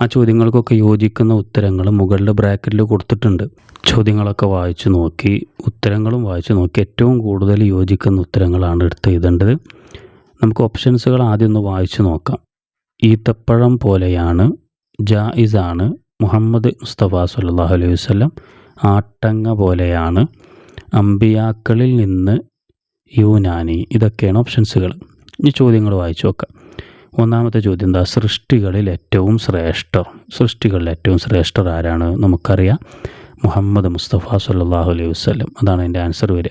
ആ ചോദ്യങ്ങൾക്കൊക്കെ യോജിക്കുന്ന ഉത്തരങ്ങൾ മുകളിൽ ബ്രാക്കറ്റിൽ കൊടുത്തിട്ടുണ്ട്. ചോദ്യങ്ങളൊക്കെ വായിച്ചു നോക്കി ഉത്തരങ്ങളും വായിച്ചു നോക്കി ഏറ്റവും കൂടുതൽ യോജിക്കുന്ന ഉത്തരങ്ങളാണ് എടുത്ത് എഴുതേണ്ടത്. നമുക്ക് ഓപ്ഷൻസുകൾ ആദ്യം ഒന്ന് വായിച്ചു നോക്കാം. ഈത്തപ്പഴം പോലെയാണ് ജായിസാണ് മുഹമ്മദ് മുസ്തഫ സല്ലല്ലാഹു അലൈഹി വസ്ലം ആട്ടങ്ങ പോലെയാണ് അമ്പിയാക്കളിൽ നിന്ന് യൂനാനി ഇതൊക്കെയാണ് ഓപ്ഷൻസുകൾ ഈ ചോദ്യങ്ങൾ വായിച്ചു നോക്കാം. ഒന്നാമത്തെ ചോദ്യം എന്താ? സൃഷ്ടികളിൽ ഏറ്റവും ശ്രേഷ്ഠർ. സൃഷ്ടികളിൽ ഏറ്റവും ശ്രേഷ്ഠർ ആരാണ്? നമുക്കറിയാം. മുഹമ്മദ് മുസ്തഫ സല്ലല്ലാഹു അലൈഹി വസ്ലം അതാണ് എന്റെ ആൻസർ വരിക.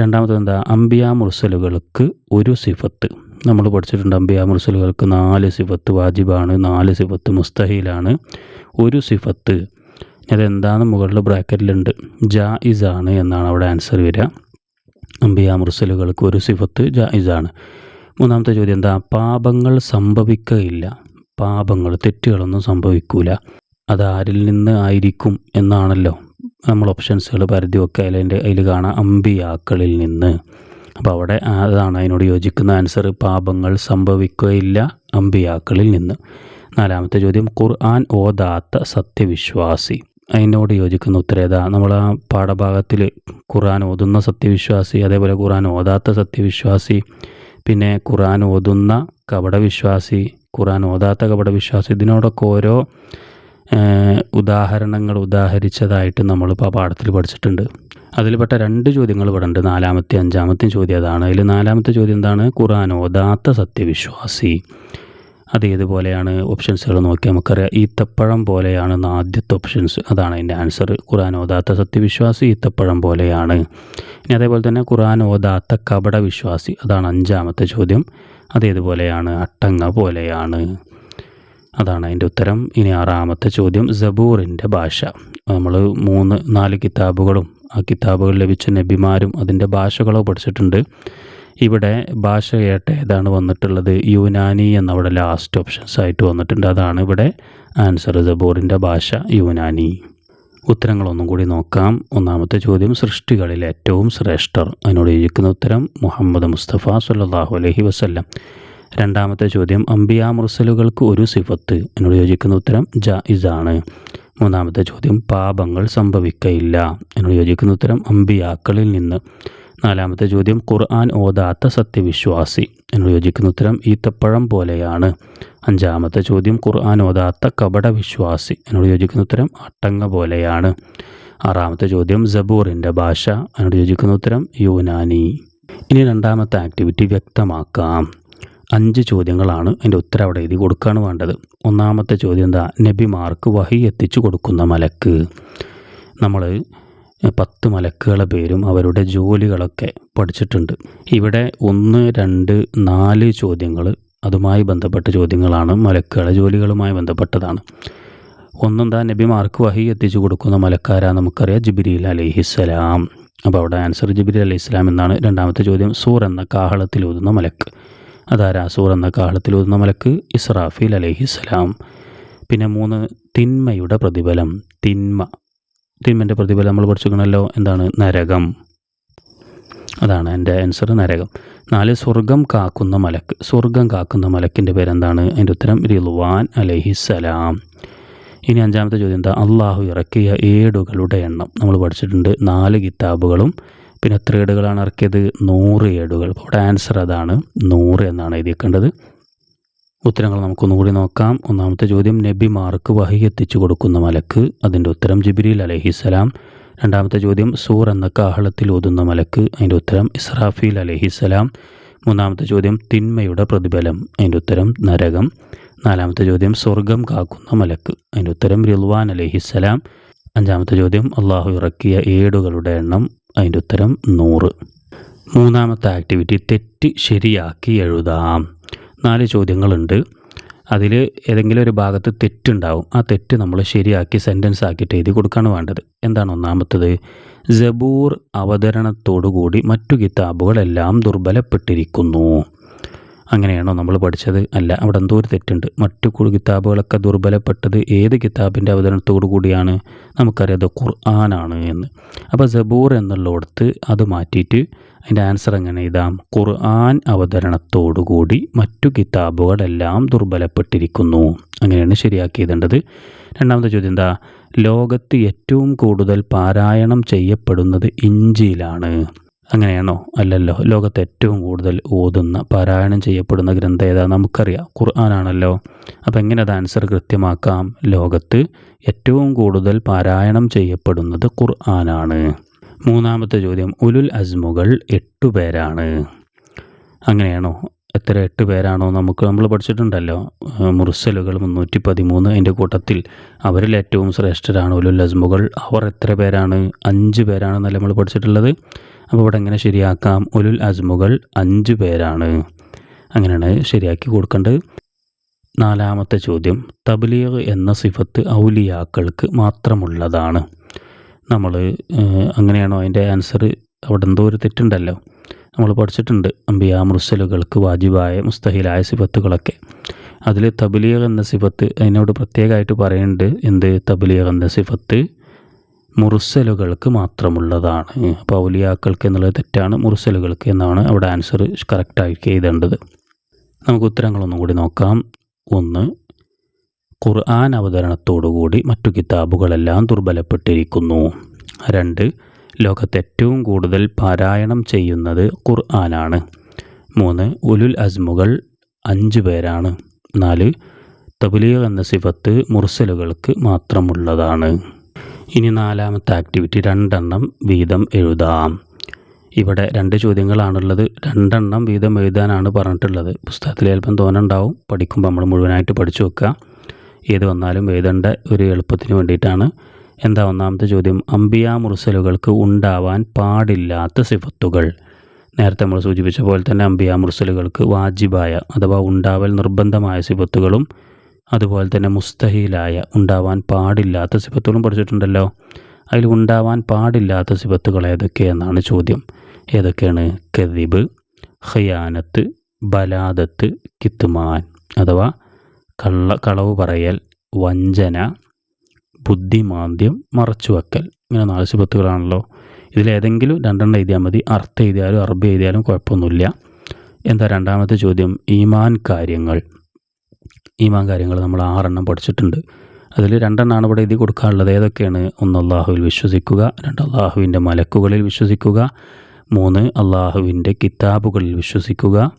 രണ്ടാമത് എന്താ? അംബിയ മുർസലുകൾക്ക് ഒരു സിഫത്ത്. നമ്മൾ പഠിച്ചിട്ടുണ്ട് അംബിയ മുർസലുകൾക്ക് നാല് സിഫത്ത് വാജിബാണ് നാല് സിഫത്ത് മുസ്തഹീലാണ്. ഒരു സിഫത്ത്. അതെന്താണെന്ന് മുകളിൽ ബ്രാക്കറ്റിലുണ്ട്. ജായിസാണ് എന്നാണ് അവിടെ ആൻസർ വരിക. അംബിയ മുർസലുകൾക്ക് ഒരു സിഫത്ത് ജായിസാണ്. മൂന്നാമത്തെ ചോദ്യം എന്താ? പാപങ്ങൾ സംഭവിക്കുകയില്ല പാപങ്ങൾ തെറ്റുകളൊന്നും സംഭവിക്കൂല. അത് ആരിൽ നിന്ന് ആയിരിക്കും എന്നാണല്ലോ നമ്മൾ ഓപ്ഷൻസുകൾ പരിധി വെക്കുക അതിന്റെ അതിൽ കാണാം. അമ്പിയാക്കളിൽ നിന്ന്. അപ്പോൾ അവിടെ അതാണ് അതിനോട് യോജിക്കുന്ന ആൻസർ പാപങ്ങൾ സംഭവിക്കുകയില്ല അമ്പിയാക്കളിൽ നിന്ന്. നാലാമത്തെ ചോദ്യം ഖുർആൻ ഓതാത്ത സത്യവിശ്വാസി. അതിനോട് യോജിക്കുന്ന ഉത്തരം ഏതാ? നമ്മൾ ആ പാഠഭാഗത്തിൽ ഖുർആൻ ഓതുന്ന സത്യവിശ്വാസി അതേപോലെ ഖുർആൻ ഓതാത്ത സത്യവിശ്വാസി പിന്നെ ഖുറാൻ ഓതുന്ന കപടവിശ്വാസി ഖുറാൻ ഓതാത്ത കപടവിശ്വാസി ഇതിനോടൊക്കെ ഓരോ ഉദാഹരണങ്ങൾ ഉദാഹരിച്ചതായിട്ട് നമ്മളിപ്പോൾ ആ പാഠത്തിൽ പഠിച്ചിട്ടുണ്ട്. അതിൽപ്പെട്ട രണ്ട് ചോദ്യങ്ങൾ ഇവിടെ ഉണ്ട് നാലാമത്തെ അഞ്ചാമത്തെ ചോദ്യം അതാണ്. അതിൽ നാലാമത്തെ ചോദ്യം എന്താണ്? ഖുറാൻ ഓതാത്ത സത്യവിശ്വാസി. അത് ഏതുപോലെയാണ് ഓപ്ഷൻസുകൾ നോക്കിയാൽ നമുക്കറിയാം. ഈത്തപ്പഴം പോലെയാണ് ആദ്യത്തെ ഓപ്ഷൻസ് അതാണ് അതിന്റെ ആൻസർ ഖുറാൻ ഓതാത്ത സത്യവിശ്വാസി ഈത്തപ്പഴം പോലെയാണ്. ഇനി അതേപോലെ തന്നെ ഖുറാൻ ഓതാത്ത കപട വിശ്വാസി. അതാണ് അഞ്ചാമത്തെ ചോദ്യം. അതേതുപോലെയാണ് അട്ടങ്ങ പോലെയാണ്. അതാണ് അതിന്റെ ഉത്തരം. ഇനി ആറാമത്തെ ചോദ്യം. സബൂറിന്റെ ഭാഷ. നമ്മൾ മൂന്ന് നാല് കിതാബുകളും ആ കിതാബുകൾ ലഭിച്ച നബിമാരും അതിന്റെ ഭാഷകളോ പഠിച്ചിട്ടുണ്ട്. ഇവിടെ ഭാഷ കേട്ട ഏതാണ് വന്നിട്ടുള്ളത്. യുനാനി എന്നവിടെ ലാസ്റ്റ് ഓപ്ഷൻസ് ആയിട്ട് വന്നിട്ടുണ്ട്. അതാണ് ഇവിടെ ആൻസർ ജബോറിന്റെ ഭാഷ യുനാനി. ഉത്തരങ്ങളൊന്നും കൂടി നോക്കാം. ഒന്നാമത്തെ ചോദ്യം സൃഷ്ടികളിൽ ഏറ്റവും ശ്രേഷ്ഠർ. അതിനോട് ചോദിക്കുന്ന ഉത്തരം മുഹമ്മദ് മുസ്തഫ സല്ലല്ലാഹു അലഹി വസല്ലം. രണ്ടാമത്തെ ചോദ്യം അംബിയ മുർസലുകൾക്ക് ഒരു സിഫത്ത്. എന്നോട് ചോദിക്കുന്ന ഉത്തരം ജായിസാണ്. മൂന്നാമത്തെ ചോദ്യം പാപങ്ങൾ സംഭവിക്കയില്ല. എന്നോട് ചോദിക്കുന്ന ഉത്തരം അമ്പിയാക്കളിൽ നിന്ന്. നാലാമത്തെ ചോദ്യം ഖുർആൻ ഓതാത്ത സത്യവിശ്വാസി എന്നോട് യോജിക്കുന്ന ഉത്തരം ഈത്തപ്പഴം പോലെയാണ്. അഞ്ചാമത്തെ ചോദ്യം ഖുർആൻ ഓതാത്ത കപട വിശ്വാസി എന്നോട് യോജിക്കുന്ന ഉത്തരം അട്ടങ്ങ പോലെയാണ്. ആറാമത്തെ ചോദ്യം ജബൂറിന്റെ ഭാഷ എന്നോട് യോജിക്കുന്ന ഉത്തരം യൂനാനി. ഇനി രണ്ടാമത്തെ ആക്ടിവിറ്റി വ്യക്തമാക്കാം. അഞ്ച് ചോദ്യങ്ങളാണ് അതിന്റെ ഉത്തരം അവിടെ എഴുതി കൊടുക്കുകയാണ് വേണ്ടത്. ഒന്നാമത്തെ ചോദ്യം എന്താ? നബിമാർക്ക് വഹി എത്തിച്ചു കൊടുക്കുന്ന മലക്ക്. നമ്മൾ പത്ത് മലക്കുകളെ പേരും അവരുടെ ജോലികളൊക്കെ പഠിച്ചിട്ടുണ്ട്. ഇവിടെ ഒന്ന് രണ്ട് നാല് ചോദ്യങ്ങൾ അതുമായി ബന്ധപ്പെട്ട ചോദ്യങ്ങളാണ്. മലക്കുകളെ ജോലികളുമായി ബന്ധപ്പെട്ടതാണ്. ഒന്നെന്താ? നബിമാർക്ക് വഹി എത്തിച്ചു കൊടുക്കുന്ന മലക്കാരാ നമുക്കറിയാം. ജിബിരിൽ അലൈഹിസ്സലാം അപ്പോൾ അവിടെ ആൻസർ ജിബിരി അലൈഹി ഇസ്ലാം എന്നാണ് രണ്ടാമത്തെ ചോദ്യം. സൂർ എന്ന കാഹളത്തിൽ ഊതുന്ന മലക്ക്. അതാരാ? സൂർ എന്ന കാഹളത്തിൽ ഊതുന്ന മലക്ക്? ഇസ്രാഫീൽ അലൈഹിസ്സലാം പിന്നെ മൂന്ന് തിന്മയുടെ പ്രതിഫലം. തിന്മ. തിന്മന്റെ പ്രതിഫലം നമ്മൾ പഠിച്ചിരിക്കണമല്ലോ എന്താണ്? നരകം. അതാണ് എന്റെ ആൻസർ നരകം. നാല് സ്വർഗം കാക്കുന്ന മലക്ക്. സ്വർഗം കാക്കുന്ന മലക്കിന്റെ പേരെന്താണ്? അതിന്റെ ഉത്തരം റിൽവാൻ അലഹിസലാം ഇനി അഞ്ചാമത്തെ ചോദ്യം എന്താ? അള്ളാഹു ഇറക്കിയ ഏടുകളുടെ എണ്ണം. നമ്മൾ പഠിച്ചിട്ടുണ്ട് നാല് കിതാബുകളും. പിന്നെ എത്ര ഏടുകളാണ് ഇറക്കിയത്? നൂറ് ഏടുകൾ. ഇവിടെ ആൻസർ അതാണ് നൂറ് എന്നാണ് എഴുതിയേക്കേണ്ടത്. ഉത്തരങ്ങൾ നമുക്കൊന്നുകൂടി നോക്കാം. ഒന്നാമത്തെ ചോദ്യം നബിമാർക്ക് വഹി എത്തിച്ചു കൊടുക്കുന്ന മലക്ക് അതിന്റെ ഉത്തരം ജിബിരിൽ അലഹിസലാം രണ്ടാമത്തെ ചോദ്യം സൂർ എന്ന കാഹളത്തിൽ ഓതുന്ന മലക്ക് അതിന്റെ ഉത്തരം ഇസ്രാഫീൽ അലഹിസലാം മൂന്നാമത്തെ ചോദ്യം തിന്മയുടെ പ്രതിഫലം അതിന്റെ ഉത്തരം നരകം. നാലാമത്തെ ചോദ്യം സ്വർഗം കാക്കുന്ന മലക്ക് അതിന്റെ ഉത്തരം റിൽവാൻ അലഹിസലാം അഞ്ചാമത്തെ ചോദ്യം അള്ളാഹു ഇറക്കിയ ഏടുകളുടെ എണ്ണം അതിന്റെ ഉത്തരം നൂറ്. മൂന്നാമത്തെ ആക്ടിവിറ്റി തെറ്റ് ശരിയാക്കി എഴുതാം. നാല് ചോദ്യങ്ങളുണ്ട്. അതിൽ ഏതെങ്കിലും ഒരു ഭാഗത്ത് തെറ്റുണ്ടാവും. ആ തെറ്റ് നമ്മൾ ശരിയാക്കി സെന്റൻസ് ആക്കിയിട്ട് എഴുതി കൊടുക്കുകയാണ് വേണ്ടത്. എന്താണ് ഒന്നാമത്തത്? ജബൂർ അവതരണത്തോടുകൂടി മറ്റു കിതാബുകളെല്ലാം ദുർബലപ്പെട്ടിരിക്കുന്നു. അങ്ങനെയാണോ നമ്മൾ പഠിച്ചത്? അല്ല അവിടെ എന്തോ ഒരു തെറ്റുണ്ട്. മറ്റു കിതാബുകളൊക്കെ ദുർബലപ്പെട്ടത് ഏത് കിതാബിന്റെ അവതരണത്തോടു കൂടിയാണ് നമുക്കറിയാം. അത് ഖുർആനാണ് എന്ന്. അപ്പോൾ സബൂർ എന്നുള്ളടത്ത് അത് മാറ്റിയിട്ട് അതിന്റെ ആൻസർ എങ്ങനെ എഴുതാം? ഖുർആൻ അവതരണത്തോടുകൂടി മറ്റു കിതാബുകളെല്ലാം ദുർബലപ്പെട്ടിരിക്കുന്നു. അങ്ങനെയാണ് ശരിയാക്കിയതേണ്ടത് രണ്ടാമത്തെ ചോദ്യം എന്താ? ലോകത്ത് ഏറ്റവും കൂടുതൽ പാരായണം ചെയ്യപ്പെടുന്നത് ഇഞ്ചിയിലാണ്. അങ്ങനെയാണോ? അല്ലല്ലോ. ലോകത്ത് ഏറ്റവും കൂടുതൽ ഓതുന്ന പാരായണം ചെയ്യപ്പെടുന്ന ഗ്രന്ഥം ഏതാ? നമുക്കറിയാം. ഖുർആനാണല്ലോ. അപ്പോൾ എങ്ങനെ അത് ആൻസർ കൃത്യമാക്കാം? ലോകത്ത് ഏറ്റവും കൂടുതൽ പാരായണം ചെയ്യപ്പെടുന്നത് ഖുർആനാണ്. മൂന്നാമത്തെ ചോദ്യം. ഉലുൽ അസ്മുകൾ എട്ടു പേരാണ്. അങ്ങനെയാണോ? എത്ര എട്ട് പേരാണോ നമുക്ക് നമ്മൾ പഠിച്ചിട്ടുണ്ടല്ലോ. മുർസലുകൾ മുന്നൂറ്റി പതിമൂന്ന് അതിന്റെ കൂട്ടത്തിൽ അവരിൽ ഏറ്റവും ശ്രേഷ്ഠരാണ്. ഒരു ലസ്മുകൾ അവർ എത്ര പേരാണ്? അഞ്ച് പേരാണെന്നല്ല നമ്മൾ പഠിച്ചിട്ടുള്ളത്. അപ്പോൾ ഇവിടെ എങ്ങനെ ശരിയാക്കാം? ഉലുൽ അസ്മുകൾ അഞ്ച് പേരാണ്. അങ്ങനെയാണ് ശരിയാക്കി കൊടുക്കേണ്ടത്. നാലാമത്തെ ചോദ്യം തബ്ലീഗ് എന്ന സിഫത്ത് ഔലിയാക്കൾക്ക് മാത്രമുള്ളതാണ്. നമ്മൾ അങ്ങനെയാണോ അതിന്റെ ആൻസർ അവിടെ എന്തോ ഒരു തെറ്റുണ്ടല്ലോ. നമ്മൾ പഠിച്ചിട്ടുണ്ട്. അമ്പിയ മുർസലുകൾക്ക് വാജിബായ മുസ്തഹിലായ സിഫത്തുകളൊക്കെ. അതിൽ തബ്ലീഗ് എന്ന സിഫത്ത് അതിനോട് പ്രത്യേകമായിട്ട് പറയുന്നുണ്ട്. എന്ത്? തബ്ലീഗ് എന്ന സിഫത്ത് മുർസലുകൾക്ക് മാത്രമുള്ളതാണ്. അപ്പോൾ ഔലിയാക്കൾക്ക് എന്നുള്ളത് തെറ്റാണ് മുർസലുകൾക്ക് എന്നാണ് അവിടെ ആൻസർ കറക്റ്റായിട്ട് എഴുതേണ്ടത്. നമുക്ക് ഉത്തരങ്ങളൊന്നും കൂടി നോക്കാം. ഒന്ന് ഖുർആൻ അവതരണത്തോടുകൂടി മറ്റു കിതാബുകളെല്ലാം ദുർബലപ്പെട്ടിരിക്കുന്നു. രണ്ട് ലോകത്ത് ഏറ്റവും കൂടുതൽ പാരായണം ചെയ്യുന്നത് ഖുർആനാണ്. മൂന്ന് ഉലുൽ അസ്മുകൾ അഞ്ച് പേരാണ്. നാല് തബ്ലീഗ് എന്ന സിഫത്ത് മുർസലുകൾക്ക് മാത്രമുള്ളതാണ്. ഇനി നാലാമത്തെ ആക്ടിവിറ്റി രണ്ടെണ്ണം വീതം എഴുതാം. ഇവിടെ രണ്ട് ചോദ്യങ്ങളാണുള്ളത്. രണ്ടെണ്ണം വീതം എഴുതാനാണ് പറഞ്ഞിട്ടുള്ളത്. പുസ്തകത്തിൽ ചിലപ്പം തോന്നുണ്ടാവും. പഠിക്കുമ്പോൾ നമ്മൾ മുഴുവനായിട്ട് പഠിച്ചു വെക്കുക. ഏത് വന്നാലും എഴുതേണ്ട ഒരു എളുപ്പത്തിന് വേണ്ടിയിട്ടാണ്. എന്താ ഒന്നാമത്തെ ചോദ്യം? അംബിയ മുർസലുകൾക്ക് ഉണ്ടാവാൻ പാടില്ലാത്ത സിഫത്തുകൾ. നേരത്തെ നമ്മൾ സൂചിപ്പിച്ച പോലെ തന്നെ അംബിയ മുർസലുകൾക്ക് വാജിബായ അഥവാ ഉണ്ടാവൽ നിർബന്ധമായ സിഫത്തുകളും അതുപോലെ തന്നെ മുസ്തഹീലായ ഉണ്ടാവാൻ പാടില്ലാത്ത സിഫത്തുകളും പഠിച്ചിട്ടുണ്ടല്ലോ. അതിൽ ഉണ്ടാവാൻ പാടില്ലാത്ത സിഫത്തുകൾ ഏതൊക്കെയെന്നാണ് ചോദ്യം. ഏതൊക്കെയാണ്? കദിബ് ഖയാനത്ത് ബലാദത്ത് കിത്തുമാൻ അഥവാ കള്ള കളവ് പറയൽ വഞ്ചന ബുദ്ധിമാന്ദ്യം മറച്ചുവെക്കൽ. ഇങ്ങനെ നാല് സിഫത്തുകളാണല്ലോ ഇതിലേതെങ്കിലും രണ്ടെണ്ണം എഴുതിയാൽ മതി. അർത്ഥം എഴുതിയാലും അറബി എഴുതിയാലും കുഴപ്പമൊന്നുമില്ല. എന്താ രണ്ടാമത്തെ ചോദ്യം? ഈമാൻ കാര്യങ്ങൾ. ഈമാൻ കാര്യങ്ങൾ നമ്മൾ ആറെണ്ണം പഠിച്ചിട്ടുണ്ട്. അതിൽ രണ്ടെണ്ണമാണ് ഇവിടെ എഴുതി കൊടുക്കാനുള്ളത്. ഏതൊക്കെയാണ്? ഒന്ന് അള്ളാഹുവിൽ വിശ്വസിക്കുക. രണ്ട് അള്ളാഹുവിന്റെ മലക്കുകളിൽ വിശ്വസിക്കുക. മൂന്ന് അള്ളാഹുവിന്റെ കിതാബുകളിൽ വിശ്വസിക്കുക.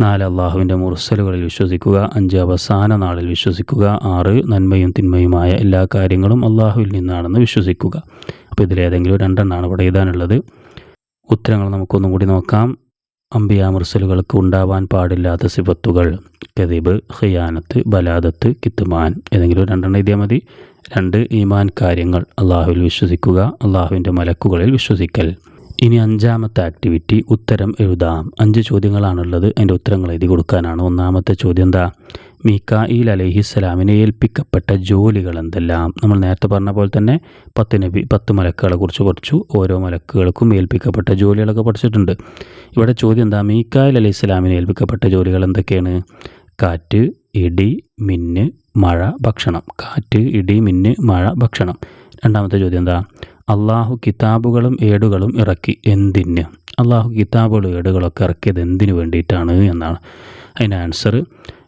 നാല് അള്ളാഹുവിന്റെ മുർസലുകളിൽ വിശ്വസിക്കുക അഞ്ച് അവസാന നാളിൽ വിശ്വസിക്കുക ആറ് നന്മയും തിന്മയുമായ എല്ലാ കാര്യങ്ങളും അള്ളാഹുവിൽ നിന്നാണെന്ന് വിശ്വസിക്കുക. അപ്പോൾ ഇതിലേതെങ്കിലും രണ്ടെണ്ണമാണ് ഇവിടെ എഴുതാനുള്ളത്. ഉത്തരങ്ങൾ നമുക്കൊന്നും കൂടി നോക്കാം. അമ്പിയ മുർസലുകൾക്ക് ഉണ്ടാവാൻ പാടില്ലാത്ത സിബത്തുകൾ കദിബ് ഖിയാനത്ത് ബലാദത്ത് കിത്തുമാൻ ഏതെങ്കിലും രണ്ടെണ്ണം എഴുതിയാൽ മതി. രണ്ട് ഈമാൻ കാര്യങ്ങൾ അള്ളാഹുവിൽ വിശ്വസിക്കുക അള്ളാഹുവിന്റെ മലക്കുകളിൽ വിശ്വസിക്കൽ. ഇനി അഞ്ചാമത്തെ ആക്ടിവിറ്റി ഉത്തരം എഴുതാം. അഞ്ച് ചോദ്യങ്ങളാണുള്ളത്. അതിന്റെ ഉത്തരങ്ങൾ എഴുതി കൊടുക്കാനാണ്. ഒന്നാമത്തെ ചോദ്യം എന്താ മീക്കായിൽ അലഹിസ്സലാമിനെ ഏൽപ്പിക്കപ്പെട്ട ജോലികൾ എന്തെല്ലാം? നമ്മൾ നേരത്തെ പറഞ്ഞ പോലെ തന്നെ പത്ത് നബി പത്ത് മലക്കുകളെ കുറിച്ച് പഠിച്ചു. ഓരോ മലക്കുകൾക്കും ഏൽപ്പിക്കപ്പെട്ട ജോലികളൊക്കെ പഠിച്ചിട്ടുണ്ട്. ഇവിടെ ചോദ്യം എന്താ മീക്കായിൽ അലൈഹി സ്വലാമിനെ ഏൽപ്പിക്കപ്പെട്ട ജോലികൾ എന്തൊക്കെയാണ്? കാറ്റ് ഇടി മിന്ന് മഴ ഭക്ഷണം. കാറ്റ് ഇടി മിന്ന് മഴ ഭക്ഷണം. രണ്ടാമത്തെ ചോദ്യം എന്താ അള്ളാഹു കിതാബുകളും ഏടുകളും ഇറക്കി എന്തിന്? അള്ളാഹു കിതാബുകളും ഏടുകളൊക്കെ ഇറക്കിയത് എന്തിനു വേണ്ടിയിട്ടാണ് എന്നാണ്. അതിന്റെ ആൻസർ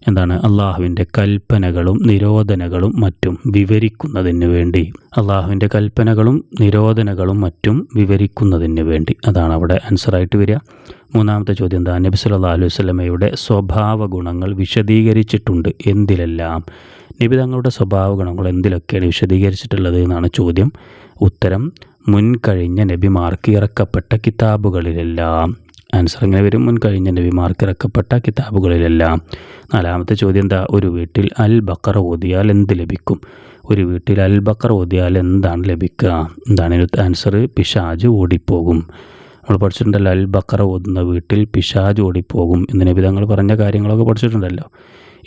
എന്താണ്? അള്ളാഹുവിന്റെ കൽപ്പനകളും നിരോധനകളും മറ്റും വിവരിക്കുന്നതിന് വേണ്ടി. അള്ളാഹുവിന്റെ കൽപ്പനകളും നിരോധനകളും മറ്റും വിവരിക്കുന്നതിന് വേണ്ടി. അതാണ് അവിടെ ആൻസറായിട്ട് വരിക. മൂന്നാമത്തെ ചോദ്യം എന്താ? നബി സല്ലല്ലാഹു അലൈഹി വസല്ലമയുടെ സ്വഭാവ ഗുണങ്ങൾ വിശദീകരിച്ചിട്ടുണ്ട്. എന്തിലെല്ലാം? നബി തങ്ങളുടെ സ്വഭാവ ഗുണങ്ങൾ എന്തിലൊക്കെയാണ് വിശദീകരിച്ചിട്ടുള്ളത് എന്നാണ് ചോദ്യം. ഉത്തരം മുൻകഴിഞ്ഞ നബിമാർക്ക് ഇറക്കപ്പെട്ട കിതാബുകളിലെല്ലാം. ആൻസർ ഇങ്ങനെ വരും? മുൻകഴിഞ്ഞ നബിമാർക്ക് ഇറക്കപ്പെട്ട കിതാബുകളിലെല്ലാം. നാലാമത്തെ ചോദ്യം എന്താ? ഒരു വീട്ടിൽ അൽ ബക്കർ ഓതിയാൽ എന്ത് ലഭിക്കും? ഒരു വീട്ടിൽ അൽ ബക്കർ ഓതിയാൽ എന്താണ് ലഭിക്കുക? എന്താണ് ആൻസർ പിശാജ് ഓടിപ്പോകും. നമ്മൾ പഠിച്ചിട്ടുണ്ടല്ലോ അൽ ബക്കറ ഓതുന്ന വീട്ടിൽ പിശാജ് ഓടിപ്പോകും എന്ന് നബി തങ്ങൾ പറഞ്ഞ കാര്യങ്ങളൊക്കെ പഠിച്ചിട്ടുണ്ടല്ലോ.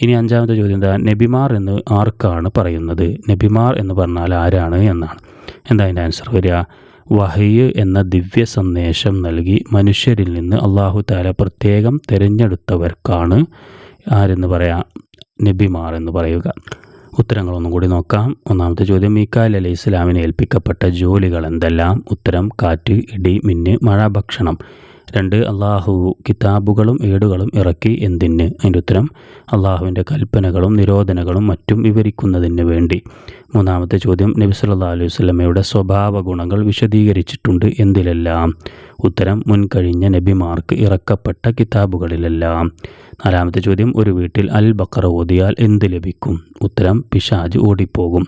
ഇനി അഞ്ചാമത്തെ ചോദ്യം എന്താ? നബിമാർ എന്ന് ആർക്കാണ് പറയുന്നത്? നബിമാർ എന്ന് പറഞ്ഞാൽ ആരാണ് എന്നാണ്. എന്താ അതിന്റെ ആൻസർ വരിക? വഹയ്യ് എന്ന ദിവ്യ സന്ദേശം നൽകി മനുഷ്യരിൽ നിന്ന് അള്ളാഹു താല പ്രത്യേകം തിരഞ്ഞെടുത്തവർക്കാണ് ആരെന്ന് പറയാം? നബിമാർ എന്ന് പറയുക. ഉത്തരങ്ങളൊന്നും കൂടി നോക്കാം. ഒന്നാമത്തെ ചോദ്യം മീക്കാൽ അലി ഇസ്ലാമിനെ ഏൽപ്പിക്കപ്പെട്ട ജോലികൾ എന്തെല്ലാം? ഉത്തരം കാറ്റ് ഇടി മിന്ന് മഴ ഭക്ഷണം. രണ്ട് അള്ളാഹു കിതാബുകളും ഏടുകളും ഇറക്കി എന്തിന്? അതിന്റെ ഉത്തരം അള്ളാഹുവിന്റെ കൽപ്പനകളും നിരോധനകളും മറ്റും വിവരിക്കുന്നതിന് വേണ്ടി. മൂന്നാമത്തെ ചോദ്യം നബി സല്ലാ അലൈഹി സ്വലമയുടെ സ്വഭാവ ഗുണങ്ങൾ വിശദീകരിച്ചിട്ടുണ്ട് എന്തിലെല്ലാം? ഉത്തരം മുൻകഴിഞ്ഞ നബിമാർക്ക് ഇറക്കപ്പെട്ട കിതാബുകളിലെല്ലാം. നാലാമത്തെ ചോദ്യം ഒരു വീട്ടിൽ അൽ ബക്ര ഓതിയാൽ എന്ത് ലഭിക്കും? ഉത്തരം പിശാജ് ഓടിപ്പോകും.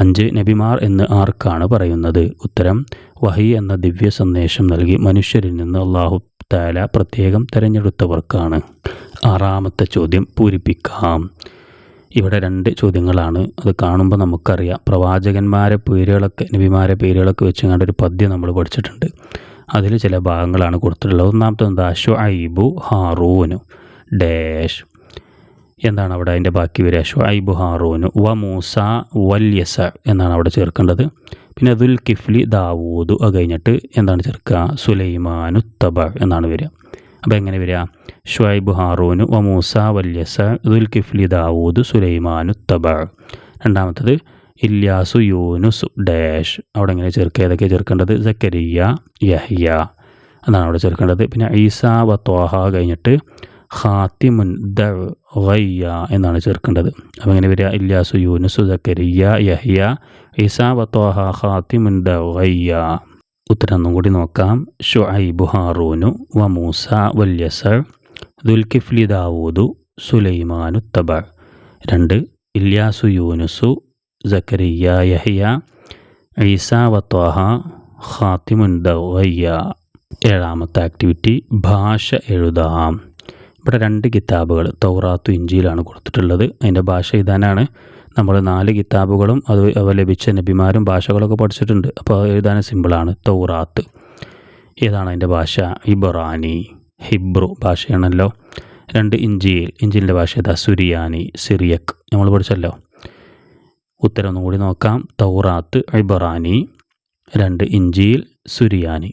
അഞ്ച് നബിമാർ എന്ന് ആർക്കാണ് പറയുന്നത്? ഉത്തരം വഹി എന്ന ദിവ്യ സന്ദേശം നൽകി മനുഷ്യരിൽ നിന്ന് അള്ളാഹു താല പ്രത്യേകം തിരഞ്ഞെടുത്തവർക്കാണ്. ആറാമത്തെ ചോദ്യം പൂരിപ്പിക്കാം. ഇവിടെ രണ്ട് ചോദ്യങ്ങളാണ്. അത് കാണുമ്പോൾ നമുക്കറിയാം. പ്രവാചകന്മാരെ പേരുകളൊക്കെ നബിമാരെ പേരുകളൊക്കെ വെച്ച് കണ്ട ഒരു പദ്യം നമ്മൾ പഠിച്ചിട്ടുണ്ട്. അതിൽ ചില ഭാഗങ്ങളാണ് കൊടുത്തിട്ടുള്ളത്. ഒന്നാമത്തെ എന്താ? ഷുഐബു ഹാറൂനു. ഡാഷ് എന്താണ് അവിടെ അതിന്റെ ബാക്കി വരിക? ഷുഐബു ഹാറൂനു വ മൂസ വല്യസ എന്നാണ് അവിടെ ചേർക്കേണ്ടത്. പിന്നെ ദുൽ കിഫ്ലി ദാവൂദ് അത് കഴിഞ്ഞിട്ട് എന്താണ് ചേർക്കുക? സുലൈമാനു തബ എന്നാണ് വരിക. അപ്പോൾ എങ്ങനെ വരിക? ഷുഐബ് ഹാറൂനു വ മൂസ വല്യസ ദുൽ കിഫ്ലി ദാവൂദ് സുലൈമാനു തബ. രണ്ടാമത്തത് ഇല്യാസു യൂനുസ് ഡാഷ്. അവിടെ എങ്ങനെ ചേർക്കുക? ഏതൊക്കെ ചേർക്കേണ്ടത്? സക്കരിയ യഹ്യ എന്നാണ് അവിടെ ചേർക്കേണ്ടത്. പിന്നെ ഈസ വ ത്വാഹ കഴിഞ്ഞിട്ട് ഖാത്തിമുൻ ദ ഖയ്യ എന്നാണ് ചേർക്കേണ്ടത്. അപ്പോൾ എങ്ങനെ വരിക. ഇല്യാസു യൂനുസ് സക്കരിയ യഹ്യ ഇസാ വ ത്വാഹ ഖാത്തിമുൻ ദ ഖയ്യ ഉത്തരം ഒന്നും കൂടി നോക്കാം. ഷുഐബു ഹാറൂനു വ മൂസ വല്യസർ ദുൽകിഫ്ലി ദാവൂദു സുലൈമാനു തബ രണ്ട് ഇല്യാസു യൂനുസു സക്കരിയ യഹ്യ ഈസ വത്വാഹ ഖാത്തിമുൻ ദവയ്യ ഏഴാമത്തെ ആക്ടിവിറ്റി ഭാഷ എഴുതാം. ഇവിടെ രണ്ട് കിതാബുകൾ തൗറാത്തു ഇഞ്ചിയിലാണ് കൊടുത്തിട്ടുള്ളത്. അതിന്റെ ഭാഷ എഴുതാനാണ്. നമ്മൾ നാല് കിതാബുകളും അത് അവ ലഭിച്ച നബിമാരും ഭാഷകളൊക്കെ പഠിച്ചിട്ടുണ്ട്. അപ്പോൾ എഴുതാൻ സിമ്പിളാണ്. തൗറാത്ത്. ഏതാണ് അതിന്റെ ഭാഷ? ഇബ്രാനി ഹിബ്രു ഭാഷയാണല്ലോ. രണ്ട് ഇഞ്ചിയിൽ. ഇഞ്ചിലിന്റെ ഭാഷ ഏതാ? സുരിയാനി സിറിയക്. നമ്മൾ പഠിച്ചല്ലോ. ഉത്തരം ഒന്നും കൂടി നോക്കാം. തൗറാത്ത് ഇബ്രാനി. രണ്ട് ഇഞ്ചിയിൽ സുരിയാനി.